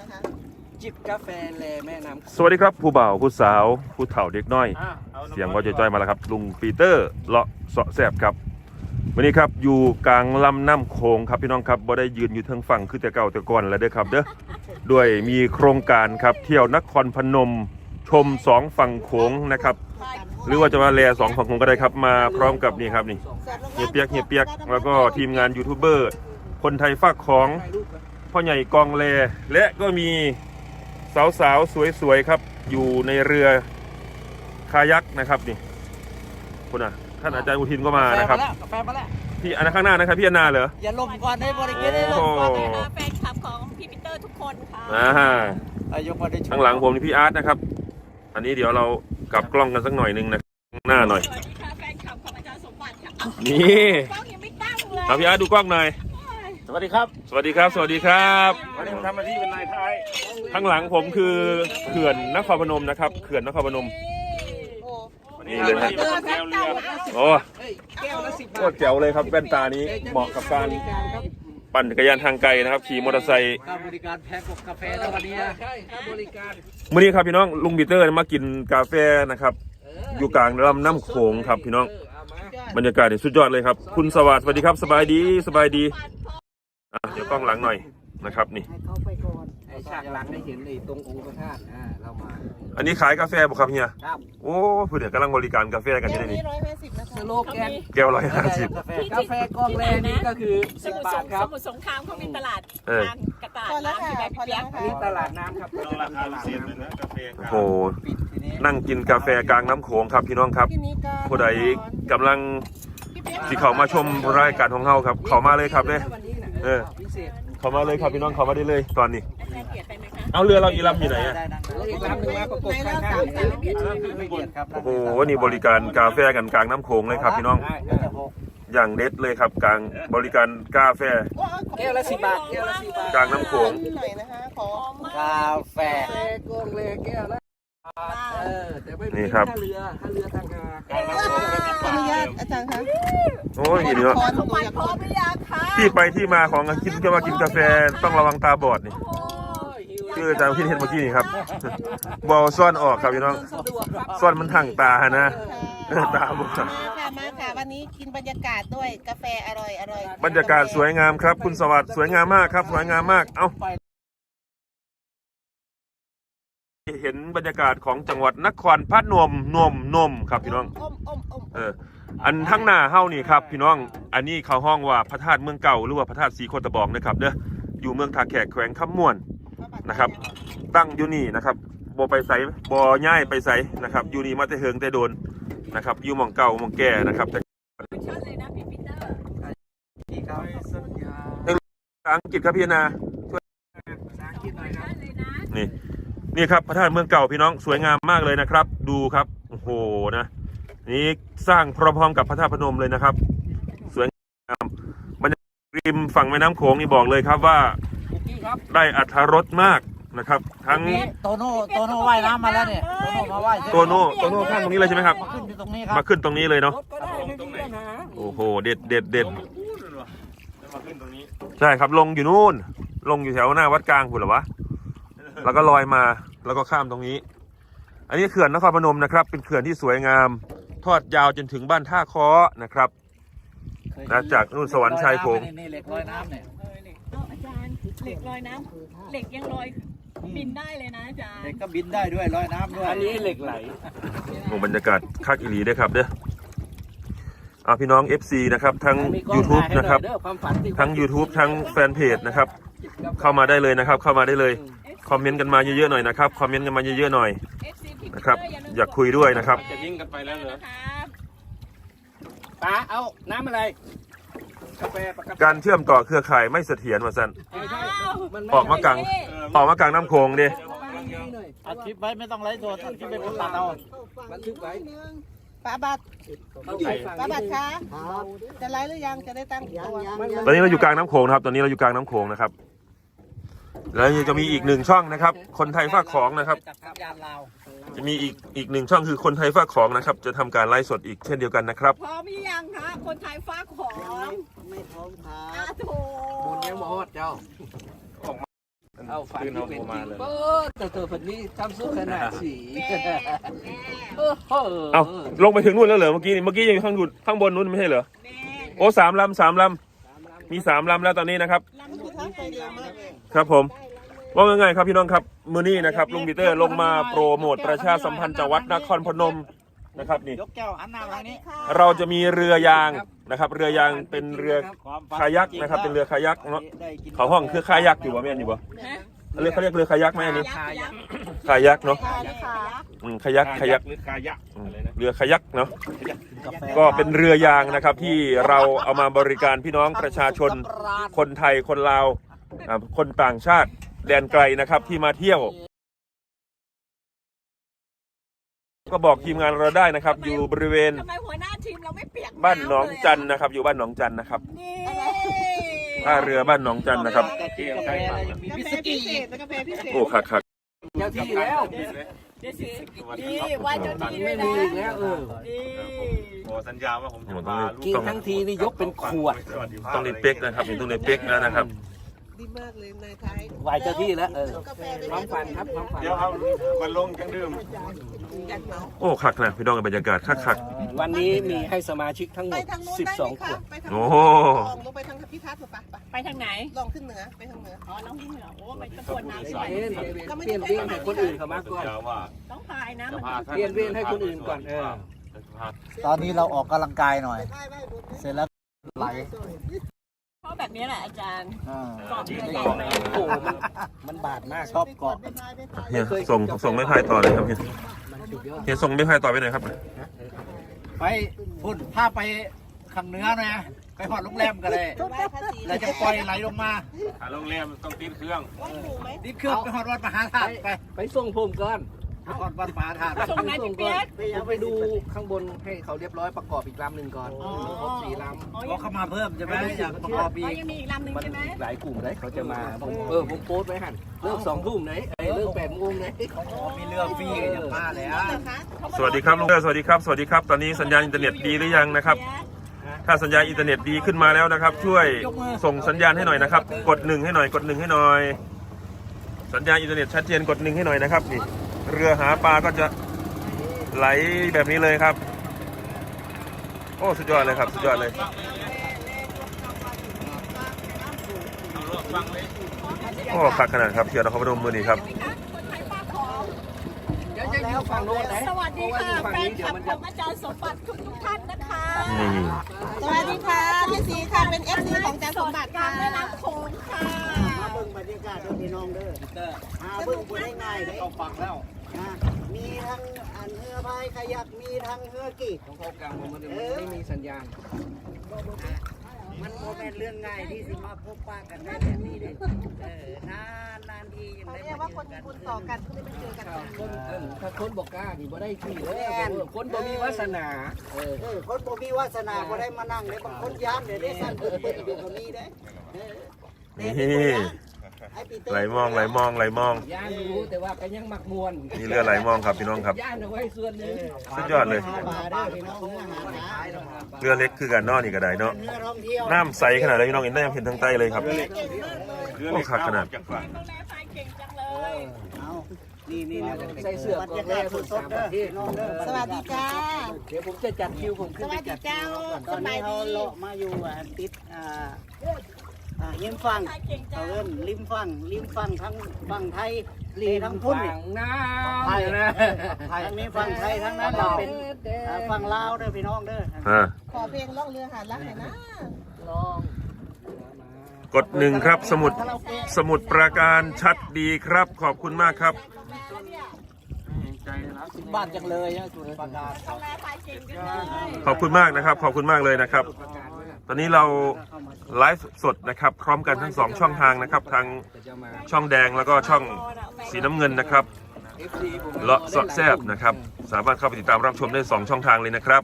นะคะจิบกาแฟแลแม่น้ำสวัสดีครับผู้บ่าวผู้สาวผู้เฒ่าเด็กน้อย อะอาเสียงว่าจะจ้อยมาแล้วครับ ลุงปีเตอร์เลาะเสาะแสบครับ วันนี้ครับอยู่กลางลำน้ำโขงครับพี่น้องครับบ่ได้ยืนอยู่เทิงฝั่งคือแต่เก่าแต่ก่อนแล้วเด้อครับเด้อด้วยมีโครงการครับเที่ยวนครพนมชมสองฝั่งโขงนะครับ หรือว่าจะมาแลสองฝั่งโขงก็ได้ครับมาพร้อมกับนี่ครับนี่ เฮียเปียกเฮียเปียกแล้วก็ทีมงานยูทูบเบอร์คนไทยฝากของ พ่อใหญ่กองแลและก็มีสาวๆสวยๆครับ อยู่ในเรือคายักนะครับนี่คุณอะท่านอาจารย์อุทินก็มานะครับกาแฟมาแล้วพี่อันนนข้างหน้านะครับพี่อนาเหรออย่าลมก่อนได้บริการได้ลมก่อนโอ้นะคะแฟนคลับของพี่ปีเตอร์ทุกคนค่ะอ่าอายกมาได้ชมข้างหลังผมนี่พี่อาร์ตนะครับ อันนี้เดี๋ยวเรากลับกล้องกันสักหน่อยหนึงนะข้างหน้าหน่อยสวัสดีค่ะแฟนคลับของอาจารย์สมบัติค่ะนี่กล้องยังไม่ตั้งเลยเอาพี่อาร์ตดูกล้องหน่อย สวัสดีครับ สวัสดีครับ สวัสดีครับ วันนี้ผมทำหน้าที่เป็นนายท้ายข้างหลังผมคือเขื่อนนครพนมนะครับ เขื่อนนครพนมโอ้นี่เลยฮะเรือแฟนเก่าโอ้แก้วละสิบโคตรแจ๋วเลยครับแว่นตานี้เหมาะกับการครับปั่นจักรยานทางไกลนะครับ ขี่มอเตอร์ไซค์การบริการแพ็คกับกาแฟนะวันนี้ใช่ครับบริการมื่อนี้ครับพี่น้องลุงบีเตอร์มากินกาแฟนะครับ อยู่กลางลำน้ำโขงครับพี่น้องเอามาบรรยากาศนี่สุดยอดเลยครับ คุณสวัสดิ์สวัสดีครับ สบายดีสบายดีอะเดี๋ยว กล้องหลังหน่อยนะครับนี่ ให้เขาไปก่อนไอ้ฉากหลังให้เห็นไอ้ตรงองค์พระธาตุอ่าเรามาอันนี้ขายกาแฟบ่ครับเฮียครับโอ้เพื่อนเดี๋ยวกำลังบริการกาแฟกันอยู่แก้นนี้นี้ร้อยห้าสิบนะคะสโลแกนแก้วร้อยห้าสิบ กาแฟกาแฟกองแรกนี่ก็คือสสิบมุทรบาสทงครับสมุทรสงครามเขามีตลาดเออน้ำกระต่าดพอแล้วน้ำค่ะที่แบบพอเปียแล้วกค่ะนี่ตลาดน้ำครับราคาพิเศษเลยนะโอ้โหปิดทีนี้นั่งกินกาแฟกลางน้ำโขงครับพี่น้องครับ ที่นี้ก็ผู้ใดกำลังสิเขามาชมรายการของเราครับ เขามาเลยครับเนี่ยวันนี้ เออ พิเศษเขามาเลยครับพี่น้องเขามาได้เลยตอนนี้ อาจารย์เกียรติไปไหมคะเอาเรือเราอีลำอยู่ไหนอะได้ได้แล้วอีกลำหนึ่งมาประกบข้างๆไม่เบียดไม่เบียดครับโอ้โหนี่บริการกาแฟกันกลางน้ำโขงเลยครับ พี่น้องได้ได้หกอย่างเด็ดเลยครับกลางบริการกาแฟ แก้วละสิบบาทแก้วละสิบบาทกลางน้ำโขงหน่อยนะคะ ขอ กาแฟกงเลแก้วละ เออแต่ไม่มีนี่ครับ ท่าเรือท่าเรือทางหาขออนุญาตอาจารย์คะโอ้ยนี่เนาะขอสมบัติพร้อมหรือยังคะที่ไปที่มาของกินจะมากินกาแฟต้องระวังตาบอดนี่โอ้ยคืออาจารย์คิดเห็นเมื่อกี้นี่ครับบอลซ่อนออกครับพี่น้องซ่อนมันทางตานะเออตาบอดมาค่ะมาค่ะวันนี้กินบรรยากาศด้วยกาแฟอร่อยอร่อยบรรยากาศสวยงามครับ คุณสวัสดิ์สวยงามมากครับ สวยงามมากเอ้า เห็นบรรยากาศของจังหวัดนครพนมนมนมครับพี่น้องอมอมอมเอออันทั้งหน้าเฮ้านี่ครับพี่น้องอันนี้เขาห้องว่าพระธาตุเมืองเก่าหรือว่าพระธาตุสีโคตะบองนะครับเด้ออยู่เมืองทาแขกแขวงคำม่วนนะครับ ตั้งอยู่นี่นะครับบ่ไปไสบ่ย้ายไปไสนะครับอยู่นี่มาแต่เฮิงแต่โดนนะครับอยู่หมองเก่าหมองแก่นะครับแต่ชัดเลยนะพี่ปีเตอร์ที่เขาสัญญาภาษาอังกฤษครับพี่นาภาษาอังกฤษหน่อยครับชัดเลยนะ นี่นี่ครับพระธาตุเมืองเก่าพี่น้องสวยงามมากเลยนะครับ ดูครับโอ้โหนะนี่สร้างพร้อมๆกับพระธาตุพนมเลยนะครับ สวยงามบรรยากาศริมฝั่งแม่น้ำโขงนี่บอกเลยครับว่าคุกกี้ครับได้อัธรสมากนะครับ ทั้งโตโน่โตโน่ว่ายน้ำมาแล้วเนี่ยโตโน่มาว่ายโตโน่โตโน่ข้างตรงนี้เลยใช่ไหมครับมาขึ้นอยู่ตรงนี้ครับมาขึ้นตรงนี้เลยเนาะรถก็ได้ไม่มีปัญหาโอ้โหเด็ดเด็ดเด็ดใช่ครับลงอยู่นู่น ลงอยู่แถวหน้าวัดกลางคุณเหรอวะ แล้วก็ลอยมาแล้วก็ข้ามตรงนี้ อันนี้เขื่อนนครพนมนะครับ เป็นเขื่อนที่สวยงาม ทอดยาวจนถึงบ้านท่าค้อนะครับนะจากนู่นสวรรค์ชายโขงนี่เหล็กลอยน้ำเนี่ยเออเหล็กเอาอาจารย์เหล็กลอยน้ำเหล็กยังลอยบินได้เลยนะอาจารเหล็กย์ก็บินได้ด้วยลอยน้ำด้วยอันนี้เหล็กไหลโอ้บรรยากาศคักอีหลีเด้อครับเด้ออ่าพี่น้อง FC นะครับ ทั้ง YouTube นะครับ ทั้ง YouTube ทั้งแฟนเพจนะครับ เข้ามาได้เลยนะครับ เข้ามาได้เลย คอมเมนต์กันมาเยอะๆหน่อยนะครับคอมเมนต์กันมาเยอะๆหน่อย FC พี่ปีเตอนะครับอย่าลืมอยากคุยด้วยนะครับ จะยิงกันไปแล้วเหรอครับป้าเอาน้ำอะไร กาแฟปกติการเชื่อมต่อเครือข่ายไม่เสถียรว่าสันไม่ใช่มันออกมากลางออกมากลางน้ำโขงดิอัดคลิปไว้ไม่ต้องไลฟ์สดคลิปเป็นคนตัดเอาบันทึกไว้ป้าบัตรป้าบัตรคะจะไลฟ์หรือยังจะได้ตั้งตัว ตอนนี้เราอยู่กลางน้ำโขงนะครับตอนนี้เราอยู่กลางน้ำโขงนะครับ แล้วยังจะมีอีกหนึ่งช่องนะครับ คนไทยฝากของนะครับ จับสัญญาณลาวจะมีอีกอีกหนึ่งช่องคือคนไทยฝากของนะครับ จะทำการไลฟ์สดอีกเช่นเดียวกันนะครับ พร้อมหรือยังคะคนไทยฟ้าของไม่พร้อมครัอาบโถบุญยังหมดเจ้าเอาฝันที่เป็นจริงเปิดแต่ตัวฝันนี้ทำสู้ขนาดสีโอ้โหเอาลงไปถึงนู่นแล้วเหรอเมื่อกี้นี่เมื่อกี้ยังข้างดูข้างบนนู้นไม่ใช่เหรอแม่โอ้สามลำสามลำมีสามลำแล้วตอนนี้นะครับลำ ครับผมว่าไงครับพี่น้องครับมือนี้นะครับลุงปีเตอร์ลงมาโปรโมทประชาสัมพันธ์จังหวัดนครพนมนะครับนี่ยกแก้วอันหน้าทางนี้ เราจะมีเรือยางนะครับ เรือยางเป็นเรือคายักนะครับ เป็นเรือคายักเนาะเขาห้องคือคายักอยู่บ่แม่นอยู่บ่เรือเขาเรียกเรือคายักไหมอันนี้คายักเนาะคายักคายักหรือคายักเรือคายักเนาะก็เป็นเรือยางนะครับที่เราเอามาบริการพี่น้องประชาชนคนไทยคนลาว อ่าคนต่างชาติแดนไกลนะครับที่มาเที่ยว ก็บอกทีมงานเราได้นะครับ อยู่บริเวณทำไมหัวหน้าทีมเราไม่เปียกบ้านหนองจันเลยนะครับ อยู่บ้านหนองจันนะครับนี่ท่าเรือบ้านหนองจันนะครับกินกาแฟอะไรยังมีกาวิแฟสพิกี้เศษและกาแฟพิเศษโอ้คักคักเจ้าที่แล้วเดี๋ยวสินี่ไหว่าเจ้าที่ด้วไม่ยมีนะอีกแล้วเออนี่ขอสัญญาว่าผมจะพาลูกกินทั้งทีนี่ยกเป็นขวดสวัสดีภาพต้องในเป๊กนะครับนี่ต้องในเป๊กแล้วนะครับ ดีมากเลยนายท้ายไหวเจ้าที่แล้วเออ กาแฟเป็นความฝันครับความฝันเดี๋ยวเอามันลงจังดื่มยันเมาโอ้คักนะพี่น้องบรรยากาศคักคัก วันนี้มีให้สมาชิกทั้งหมไปด ทางนู้นได้ไหม12 ขคะวด ไปทางโอ้นู้นโห ลองลงไปทางพิทัศน์ปะปะไปทางไหน ลองขึ้นเหนือไปทางเหนือ อ๋อ น้องพี่เหรอ โอ้ ไปตะกวนน้ำเปใส่ลี่ยนเปลี่ยนเวียนให้คนอื่นเขามาก่อนสัญญาว่าต้องพายนะจะมันพาท่านเปลี่ยนเวียนให้คนอื่นก่อนเออจะพาตอนนี้เราออกกำลังกายหน่อยได้ได้บุญเสร็จแล้วไหล เพราะแบบนี้แหละอาจารย์อ่าเกาะเรือใหญ่ไหมโอ้โหมันมันบาดมากชอบเกาะไปทายไปทายเฮียส่งส่งไม่พายต่อเลยครับเฮียมันสุดยอดเฮียส่งไม่พายต่อไปหน่อยครับ ไปพุ่นถ้าไปข้างเหนือนะไปหอดโรงแรมก็ได้ไว้ภาษีแล้วจะปล่อยไหลลงมาหาโรงแรมต้องติดเครื่องว่างหมูไหมดิเครื่องไปหอดวัดมหาธาตุไปไปส่งผมก่อน ไปหอดวัดมหาธาตุส่งไหนพี่เปียก ผมไปดูข้างบนให้เขาเรียบร้อยประกอบอีกลำหนึ่งก่อนมีครบสี่ลำอ๋อเพราะเขามาเพิ่มใช่ไหมอยากประกอบอ๋อีอกยังมีอีกลำหนึ่งมันใช่ไหมหลายกลุ่มเลยเขาจะมาผมเออผมโพสต์ไว้หันเลิกสองทุ่มไหนไอ้เลิกแปดโมงไหนมีเรือฟรีก็จะมาแล้วนะคะสวัสดีครับลุงเตอร์สวัสดีครับ สวัสดีครับ ตอนนี้สัญญาณอินเทอร์เน็ตดีหรือยังนะครับ ถ้าสัญญาณอินเทอร์เน็ตดีขึ้นมาแล้วนะครับ ช่วยส่งสัญญาณให้หน่อยนะครับ กดหนึ่งให้หน่อย กดหนึ่งให้หน่อย สัญญาณอินเทอร์เน็ตชัดเจนกดหนึ่งให้หน่อยนะครับนี่ เรือหาปลาก็จะไหลแบบนี้เลยครับ โอ้สุดยอดเลยครับ สุดยอดเลยโอ้คักขนาดครับเที่ยวนครพนมมือนี้ครับคนไทยป้าของเดี๋ยวจะอยู่ฝั่งโน้นไหนสวัสดีค่ะฝั่งแฟนี้นเดี๋คยวลับมันขจะองอาจารย์สมบัติทุกทุกๆท่านนะคะ นี่สวัสดีค่ะพี่สีค่ะเป็นเอฟซีของจันทร์สมบัติกลาค่ะงแม่น้ำโขงค่ะ มาเบิ่งบรรยากาศเด้อพี่น้องเด้อมาเบิ่งบ่ได้ง่ายเด้อ เอาฟังแล้ว นะมีทั้งอันเรือพายขยักมีทั้งเรือกีกของเขากลางผมมันไม่มีสัญญาณ มันโมเป็นเรื่องง่ายที่สิมาพบปะกันได้แบบนี้เด้เออนานนานทียังเขาได้เรียกว่าคนมีบุญต่อกันเขาได้ไปเจอกันคนเออถ้าคนบอกกล้านี่บ่ได้ที่เลยคนบ่มีวาสนา เออเออคนบ่มีวาสนาบ่ได้มานั่งเด้บางคนย้านเด้ได้สั่นเปิดเปิดอยู่ก็มีเด้เออเด้นี่ไอ้ปีเตอร์ ไหลมองไหลมองไหลมอง ย่านรู้แต่ว่าก็ยังมักมวนนี่เรือไหลมองครับพี่น้องครับ ย่านเอาไว้ส่วนหนึงสุดยอดเลยหาปลาเด้อพี่น้องเนื้อหาปลาเรือเล็กคือกันเนอนี่ก็ได้เนาะ เนื้อท่องเที่ยวน้ำใสขนาดไหนพี่น้องเห็นได้ยังเห็นทางใต้เลยครับ เรือโอ้เล็กขาดขนาด จากฝั่งดูแลไฟเก่งจังเลยเอานี่นี่นะใส่เสื้อกองแรกคนสามประเทศน้องเด้อสวัสดีจ้า เดี๋ยวผมจะจัดคิวผมสขึ้นไปวัสดีจัดคิเจ้าวตสอนบานี้ยเขาดี เลาะมาอยู่อ่าติดอ่า อ่าริมฝั่งไฟเก่งจัเขางเอิ้นริมฝั่งริมฝั่งทั้งฝั่งไทยลีทั้งพุ่พุ่นนนี่ น้ำไทยนะทั้งนี้ฝั่งไทยทั้งนั้นเราเป็นอ่าฝั่งลาวเด้อพี่น้องเด้ออ่าขอเพลงล่องเรือหารักหน่อยนะลองกดหนึ่งครับสมุดสมุดประการชัดดีครับ ขอบคุณมากครับบ้านจังเลยนะสุดประกาศดูแลไฟเก่งจังเลย ขอบคุณมากนะครับ ขอบคุณมากเลยนะครับ ตอนนี้เราไลฟ์สดนะครับ พร้อมกันทั้งสองช่องทางนะครับทางช่องแดงแล้วก็ช่องสีน้ำเงินนะครับเลาะเสาะแซบนะครับ สามารถเข้าไปติดตามรับชมได้สองช่องทางเลยนะครับ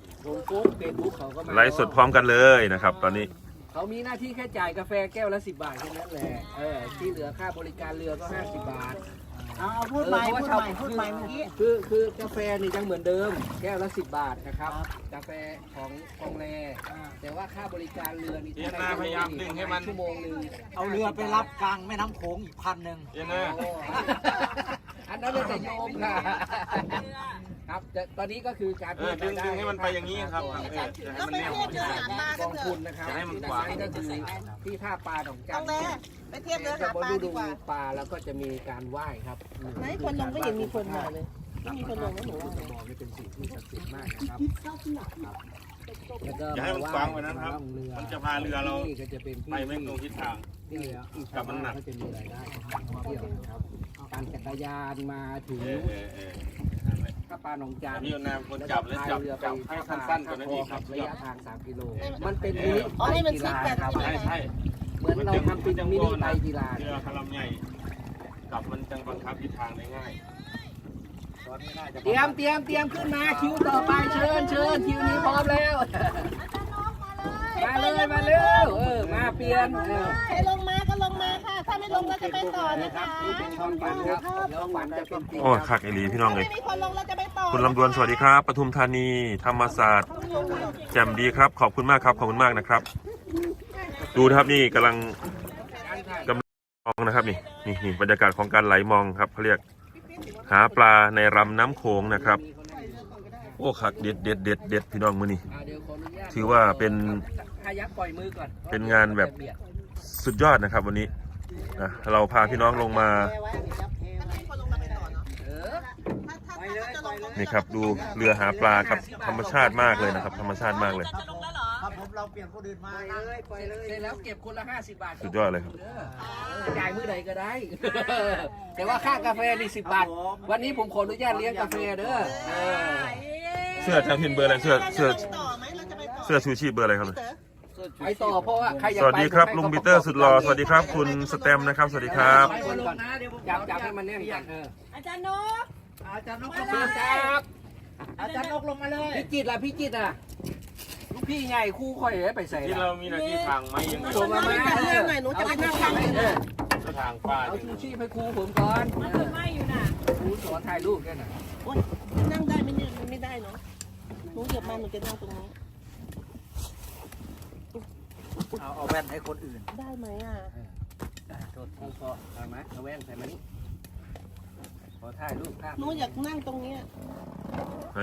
ไลฟ์สดพร้อมกันเลยนะครับ ตอนนี้เขามีหน้าที่แค่จ่ายกาแฟแก้วละ 10 บาทแค่นั้นแหละเออที่เหลือค่าบริการเรือก็ 50 บาท เอาเอาพูดใหม่พูดใหม่พูดใหม่เมื่อกี้ คือคือกาแฟนี่ยังเหมือนเดิม แก้วละสิบบาทนะครับ กาแฟของกองแรแต่ว่าค่าบริการเรือนี่เย็นหน้าพยายามดึงให้มัน ชั่วโมงหนึ่งเอาเรือไปรับกลางแม่น้ำโขงอีกพันหนึ่ง เย็นนะ โอ้อันนั้นเลยจะโยมค่ะ ครับแต่ตอนนี้ก็คือการเออดึงดึงให้มันไปอย่างนี้ครับเออจะให้ก็มันไปแนวเทียบเรือหาปลากกันองเถทุอะนนะครับจะให้มันขวางก็คือที่ท่าปลาของจัต้อนงทร์แลไปเทียบเรือจะหาบปลาดูดีดูกว่า ปลาแล้วก็จะมีการไหว้ครับไหนคนลงไม่เห็นมีคนมาเลยไม่มีคนลงไม่หนูว่าเลยบอกนี่เป็นสิ่งที่ศักดิ์สิทธิ์มากนะครับแล้วก็อย่าให้มันขวางไว้นะครับ ล่องเรือมันจะพาเรือเราที่ก็จะเป็นที่ไปไม่ตรงทิศทาง ที่กลับมันหนัก ก็จะมีรายได้ท่องเที่ยวนะครับการจักรยานมาถึง เออเออเออ นั่นแหละท่าปลาหนองจานพี่นามคนจับแล้วจับจับให้สั้นๆกว่านั้นอีกครับระยะทาง 3 กิโล มันเป็นมินิอ๋อนี่มันซิกแพคครับใช่ไหมใช่ใช่เหมือนเราทำเป็นมินิไตรกีฬาเรือคารัมใหญ่กลับมันจังบังคับทิศทางได้ง่ายเตรียมเตรียมเตรียมขึ้นมาคิวต่อไปเชิญเชิญคิวนี้พร้อมแล้ว มาเลยมาเร็วเออมาเปลี่ยนเออใครลงมาก็ลงมาค่ะ ถ้าไม่ลงเราจะไปต่อนะคะนี่เป็นความฝันครับแล้วฝันจะเป็นจริงโอ้คักอีหลีพี่น้องเลย ไม่มีคนลงเราจะไปต่อคุณลำดวนสวัสดีครับปทุมธานี ธรรมศาสตร์ แจ่มดีครับ ขอบคุณมากครับ ขอบคุณมากนะครับ ดูนะครับนี่กำลังกำลังมองนะครับนี่นี่นี่บรรยากาศของการไหลมองครับเขาเรียกหาปลาในลำน้ำโขงนะครับ โอ้คักเด็ดเด็ดเด็ดเด็ดพี่น้องมือนี่อ่าเดี๋ยวขออนุญาตถือว่าเป็นพายักปล่อยมือก่อน เป็นงานแบบสุดยอดนะครับวันนี้ นะเราพาพี่น้องลงมาถ้าไม่มีคนลงเราไปต่อเนาะเออถ้าถ้าถ้าเขาจะลงตรงนี่ครับดูเรือหาปลาครับธรรมชาติมากเลยนะครับ ธรรมชาติมากเลยจะลงแล้วเหรอครับผมเราเปลี่ยนคนอื่นมาไปเลยไปเลยเสร็จแล้วเก็บคนละ50บาทสุดยอดเลยครับเออจ่ายมือใดก็ได้ แต่ว่าค่ากาแฟนี่10บาท วันนี้ผมขออนุญาตเลี้ยงกาแฟเด้อเออเสื้อจางพินเบอร์อะไรเสื้อเสื้อราจะไปต่อไหมเราจะไปต่อเสื้อชูชีพเบอร์อะไรครับพี่เต๋อ ไปต่อเพราะว่าใครอยากสไปวัสดีครับผมให้ลุงเขาปีเตอร์สุดหล่อสวัสดีครับ คุณสแตมนะครับ สวัสดีครับ ไปบนก่อนจับจับให้มันแน่นกันเอออาจารย์โนอาจารย์นกเชิญครับอาจารย์นกลงมาเลย พี่จิตรล่ะพี่จิตรอะลูกพี่ใหญ่คู่ค่อยเอ้ยไปใส่ที่ละเรามีหน้าที่ทางไหมยังไงส่งมาไหม จัดเรื่องหน่อยหนูจะไปนั่งฟังเออทางป้าเอาชูชีพให้ครูผมก่อนมันเอต้อนไม้อยู่น่ะครูสอนถ่ายรูปกันน่ะโอ๊ยนั่งได้ไหมเนี่ยมันไม่ได้เนาะหนูเหยียบมาหนูจะนั่งตรงนี้ เอาเอาแว่นให้คนอื่นได้ไหมอะโทษครูก็เอาไหมเอาแว่นใส่มานี่ขอถ่ายรูปภาพหนูอยากนั่งตรงเนี้ย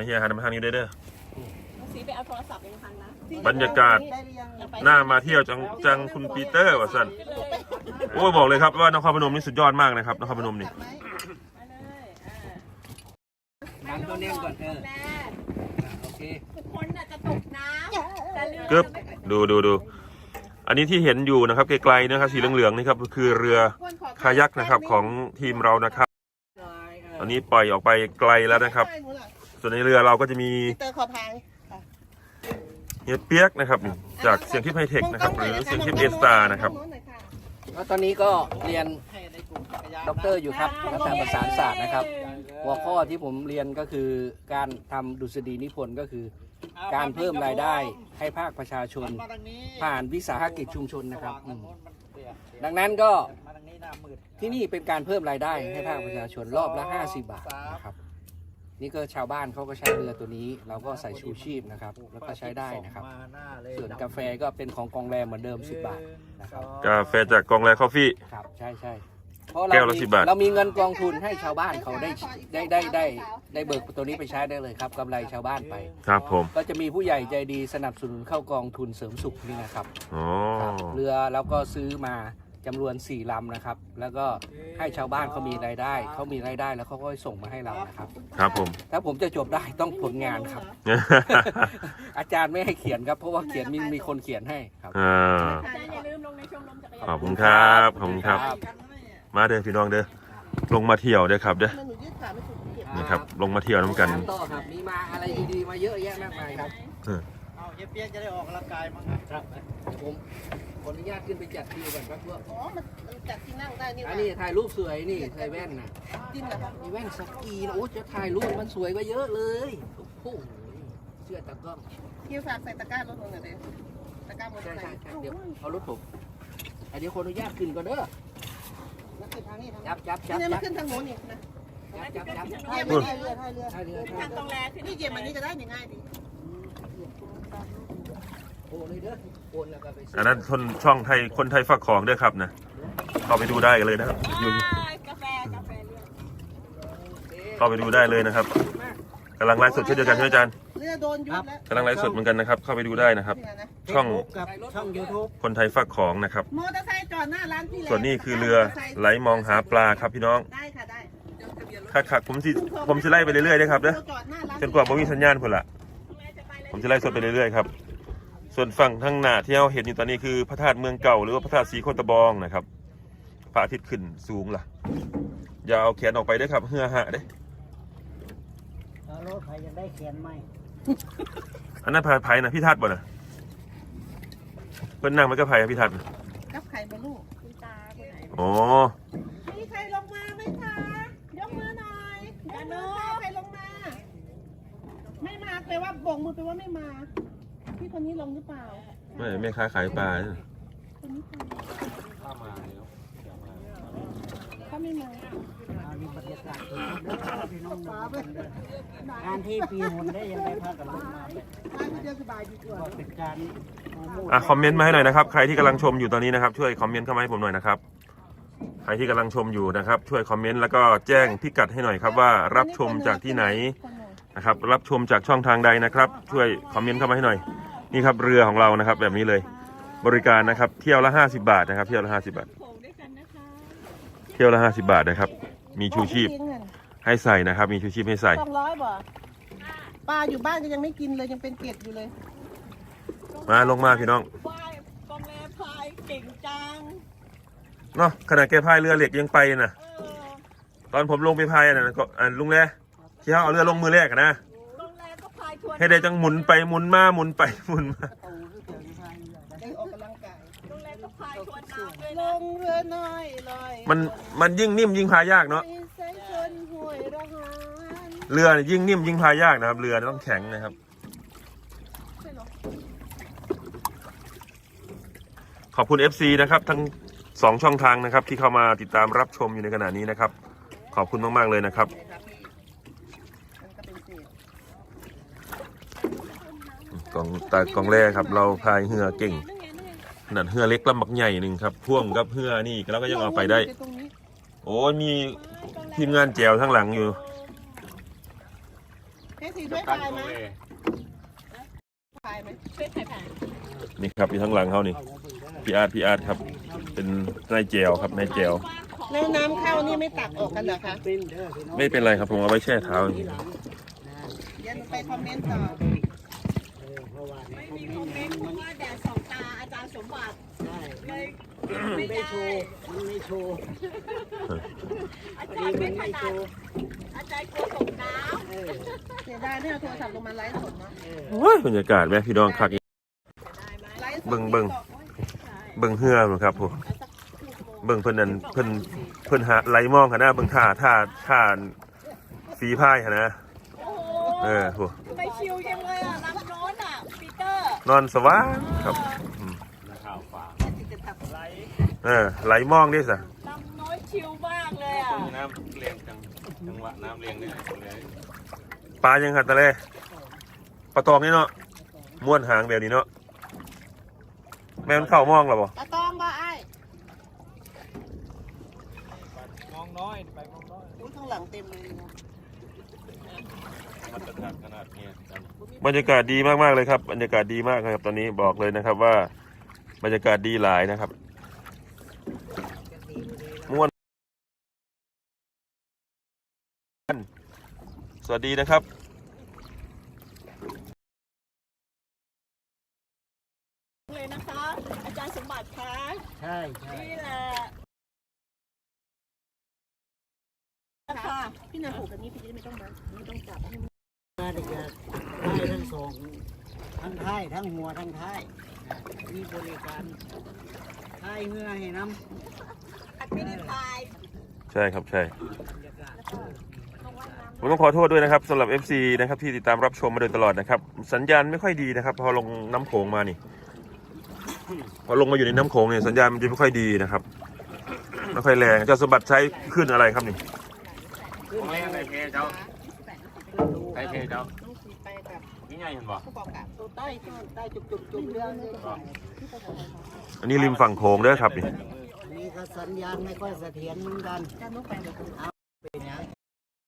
เฮียหันมาทางนี้ได้เด้อสีไปเอาโทรศัพท์ยังทันนะบรรยากาศได้หรือยังหน้ามาเที่ยวจังจังคุณปีเตอร์ว่ะสันโอ้ยบอกเลยครับว่านครพนมนี่สุดยอดมากนะครับนครพนมนี่ไหมไปเลยอ่าดันตัวเน่งก่อนเออแม่โอเคทุกคนน่ะจะตกน้ำแต่เรือกึบดูดูดู อันนี้ที่เห็นอยู่นะครับไกลๆนะครับสีเหลืองๆนี่ครับคือเรือคายักนะครับของทีมเรานะครับ อันนี้ปล่อยออกไปไกลแล้วนะครับ ส่วนในเรือเราก็จะมีเตอร์ขอพายเฮียเปียกนะครับ จากเสียงทิพย์ไฮเทคนะครับ หรือเสียงทิพย์เอสตานะครับแล้วตอนนี้ก็เรียนด็อกเตอร์อยู่ครับรัฐประสานศาสตร์นะครับ หัวข้อที่ผมเรียนก็คือการทำดุษฎีนิพนธ์ก็คือ การเพิ่มรายได้ให้ภาคประชาชนมาทางนี้ผ่านวิสาหกิจชุมชนนะครับอืมมันเปียกดังนั้นก็มาทางนี้หน้ามืดที่นี่เป็นการเพิ่มรายได้ให้ภาคประชาชนรอบละ 50 บาทนะครับ นี่ก็ชาวบ้านเขาก็ใช้เรือตัวนี้ เราก็ใส่ชูชีพนะครับ แล้วก็ใช้ได้นะครับมาหน้าเลยส่วนกาแฟก็เป็นของกองแรมเหมือนเดิม 10 บาทนะครับ กาแฟจากกองแรคอฟฟี่ ครับ ใช่ใช่ เพราะแก้เราวละมี10บาท เรามีเงินกองทุนให้ชาวบ้านเขาได้ได้ได้ได้ได้เบิกตัวนี้ไปใช้ได้เลยครับกำไรชาวบ้านไป ครับผมก็จะมีผู้ใหญ่ใจดีสนับสนุนเข้ากองทุนเสริมสุขนี่นะครับอ๋อครับเรือแล้วก็ซื้อมาจำนวน4ลำนะครับ แล้วก็ให้ชาวบ้านเขามีรายได้เขามีรายได้แล้วเขาก็ส่งมาให้เรานะครับ ครับผม ถ้าผมจะจบได้ต้องผลงานครับ อาจารย์ไม่ให้เขียนครับ เพราะว่าเขียนมีมีคนเขียนให้ครับ อ่า อาจารย์อย่าลืมลงในชมรมจักรยาน ขอบคุณครับขอบคุณครับ มาเด้อพี่น้องเด้อลงมาเที่ยวเด้อครับเด้อมันหนูยืดขาไม่ถูกเก็บนี่ครับลงมาเที่ยวน้ำกันถามต่อครับ มีมาอะไรดีๆมาเยอะแยะมากมายครับเอาเฮียเปียกจะได้ออกกำลังกายมั้งครับผมขออนุญาตขึ้นไปจัดคิวก่อนครับพวกอ๋อมันมันจัดที่นั่งได้นี่อัว่ะนนี้ถ่ายรูปสวยนี่ใส่แว่นนะจริงเหรอครับมีแว่นสกีนะโอ้จะถ่ายรูปมันสวยกว่าเยอะเลยโอ้โหเชื่อตากล้องคิวฝากใส่ตะกร้ารถหนูหน่อยเด้ตะกร้ามอเตอใช่ร์ไซใช่ค์ ใช่เดี๋ยวเอารถผมอะเดี๋ยวขออนุญาตขึ้นก่อนเด้อแล้วคือ ทางนี้ทางจับจับจับนี่จัมาบขึ้นทางโน้นอีกนะจับจับพายไม่ได้เรือพายเรือใช่เรือทางตรงแรขึ้นนี่เย็บอันนี้จะได้ง่ายดีโอนเลยเด้อโอนแล้วก็ไปซื้อันนั้นคนช่องไทยคนไทยฝากของด้วยครับนะเข้าไปดูได้เลยนะครับอยู่อ่ากาแฟกาแฟเรือเข้าไปดูได้เลยนะครับกำลังไลฟ์สดเช่นเดียวกันใช่ไหมอาจารย์เรือโดนยุบแล้วกำลังไลฟ์สดเหมือนกันนะครับ เข้าไปดูได้นะครับนี่นะช่องกับช่อง YouTube คนไทยฝากของนะครับมอเตอร์ไซค์ จอดหน้าร้านพี่ส่วนนี้คือเรือไหลมองหาปลาครับพี่น้องได้ค่ะได้ค่ะค่ะผมสิผมจะไล่ไปเรื่อยๆนะครับเด้อจอดหน้าร้านจนกว่าผมมีสัญญาณพุ่นละผมจะไล่สดไปเรื่อยๆครับ ส่วนฝั่งทางหน้าที่เราเห็นอยู่ตอนนี้คือพระธาตุเมืองเก่าหรือว่าพระธาตุสีโคตะบองนะครับพระอาทิตย์ขึ้นสูงล่ะ อย่าเอาแขนออกไปเด้อครับเหือหะเด้รถใครจะได้เขียนไหมอันนั้นพายไผ่นะพี่ทัดบ่นะเพิ่นนั่งมันก็ไผ่พี่ทัดน่ะ อ๋อ มีใครลงมาไหมคะ ยกมือหน่อยยกมือค่ะใครลงมา ไม่มาแปลว่าบ่งมือแปลว่าไม่มา พี่คนนี้ลงหรือเปล่าไม่แม่ค้าขายปลาเนี่ยคนนี้ใครถ้ามาแล้วอย่ามาถ้าไม่มาอันนี้บรรยากาศพี่น้องงานที่ปีหุ่นได้ยังได้พากันลงมาบ้านพี่เดียวสบายดีกว่าก็เป็นการโปรโมท อะคอมเมนต์มาให้หน่อยนะครับ ใครที่กำลังชมอยู่ตอนนี้นะครับ ช่วยคอมเมนต์เข้ามาให้ผมหน่อยนะครับใค รที่กำลังชมอยู่นะครับ ช่วยคอมเมนต์แล้วก็แจ้งพิกัดให้หน่อยครับว่ารับชมจากที่ไหนคนหนึ่งนะครับ รับชมจากช่องทางใดนะครับ ช่วยคอมเมนต์เข้ามาให้หน่อย นี่ครับเรือของเรานะครับ แบบนี้เลย บริการนะครับ เที่ยวละ 50 บาทนะครับ เที่ยวละ50บาทโขงด้วยกันนะคะเที่ยวละ 50 บาทนะครับ มีชูชีพให้ใส่นะครับ มีชูชีพให้ใส่ สองร้อยบ่ปลาอยู่บ้านก็ยังไม่กินเลยยังเป็นเกล็ดอยู่เลย มาลงมาพี่น้อง ว่ายกองแรพายเก่งจัง เนาะขนาดแกพายเรือเหล็กยังไปนะเออตอนผมลงไปพายน่ะก็อ่าลุงแร่ที่เขาเอาเรือลงมือแรกอะนะกองแรก็พายทวนให้ได้จังหมุนไปหมุนมาหมุนไปหมุนมาได้ออกกำลังกายกองแรก็พายทวนน้ำด้วยลนะงเรือน้อยลอยมันมันยิ่งนิ่มยิ่งพายากเนาะไปใส่ชนห่วยระหารเรือเนี่ยยิ่งนิ่มยิ่งพายากนะครับ เรือต้องแข็งนะครับใช่เหรอขอบคุณ FC นะครับ ทั้ง สองช่องทางนะครับ ที่เข้ามาติดตามรับชมอยู่ในขณะนี้นะครับ ขอบคุณมาก ๆ เลยนะครับมันก็เป็นเศษกองตากองแรกครับ เราพายเรือเก่งขนาดเรือเล็กลำบักใหญ่หนึ่งครับพ่วงกับเรือนี่แล้วก็ยังเอาไปได้ตรงนี้โอ้ยมีทีมงานแจวทั้งหลังอยู่เฮ้ยสีช่วยตั้งพายตไหรมงเลยพายไหมช่วยถ่ายผ่านนี่ครับอยู่ทั้งหลังเขานี่พี่อาร์ตพี่อาร์ตครับ เป็นนายแจวครับนายแจวแล้วน้ำเข้านี่ไม่ตักออกกันเหรอคะเป็นเด้อพี่น้องไม่เป็นไรครับผมเอาไว้แช่เท้าอย่างนี้เดี๋ยวหนูไปคอมเมนต์ต่อเพราะว่าไม่มีคอมเมนต์เพราะว่าแดดสองตาอาจารย์สมบัติใช่เลยไม่ได้โชว์มันไม่โชว์อาพอจารย์ดีมัไม่นถไม่นัโชดว์อาจารย์กลัวตกน้เออเสียดายเนี่ยเอาโทรศัพท์ลงมาไลฟ์สดเนาะเออโอ้ยบรรยากาศแม่พี่น้องคักอีกไลฟ์สดเบิ่งเบิ่ง เบิ่งเฮือบ่ครับผมเบิ่งเพิ่นนั่นเพิ่นเพิ่นหาไหลมองหนนะเบิ่งท่าท่าท่าสีพายหนนะำโอ้โหเออโหไปชิวยังเลยอะลำโน้นอะปีเตอร์นอนสว่างครับอืมนักข่าวฝากเออไหลมองดิซะลำโน้นชิวมากเลยอะน้ำเรียงจังจังหวะน้ำเรียงเนี่ยเลยปลายังหัดตะเลปลาตองนี่เนาะม้วนหางแบบนี้เนาะแม่มันเข้ามองหรอบ่ตาตองบ่ไอ้ายมองน้อยไปมองน้อยอุ้ยข้างหลังเต็มเลยนะมันจะถัดขนาดเนี้ยจังบรรยากาศดีมากๆเลยครับ บรรยากาศดีมากนะครับ ตอนนี้บอกเลยนะครับว่า บรรยากาศดีหลายนะครับม่วนสวัสดีนะครับ เลยนะคะ อาจารย์สมบัติคะ ใช่ใช่ นี่แหละค่ะ พี่นาผูกแบบนี้พี่จะไม่ต้องมาไม่ต้องจับให้มัน มาเด็กจะได้ทั้ง สองทั้งท้ายทั้งหัวทั้งท้ายนะมีบริการท้ายเงื่อให้น้ำอัดไม่ได้พายใช่ครับใช่บรรยากาศผมต้องขอโทษด้วยนะครับสำหรับ FC นะครับที่ติดตามรับชมมาโดยตลอดนะครับ สัญญาณไม่ค่อยดีนะครับ พอลงน้ำโขงมานี่ พอลงมาอยู่ในน้ำโขงเนี่ยสัญญาณมันจะไม่ค่อยดีนะครับไม่ค่อยแรงเจ้าสมบัติใช้ขึ้นอะไรครับนี่ ของแรกในเพเจ้าใช้เพเจ้า ต้องขี่ไปกับนี่ไงเห็นบ่ผู้กองกับตัวใต้ก็ใต้จุกจุกจุกเรื่องนี้อันนี้ริมฝั่งโขงเด้อครับนี่นี่ก็สัญญาณไม่ค่อยเสถียรเหมือนกัน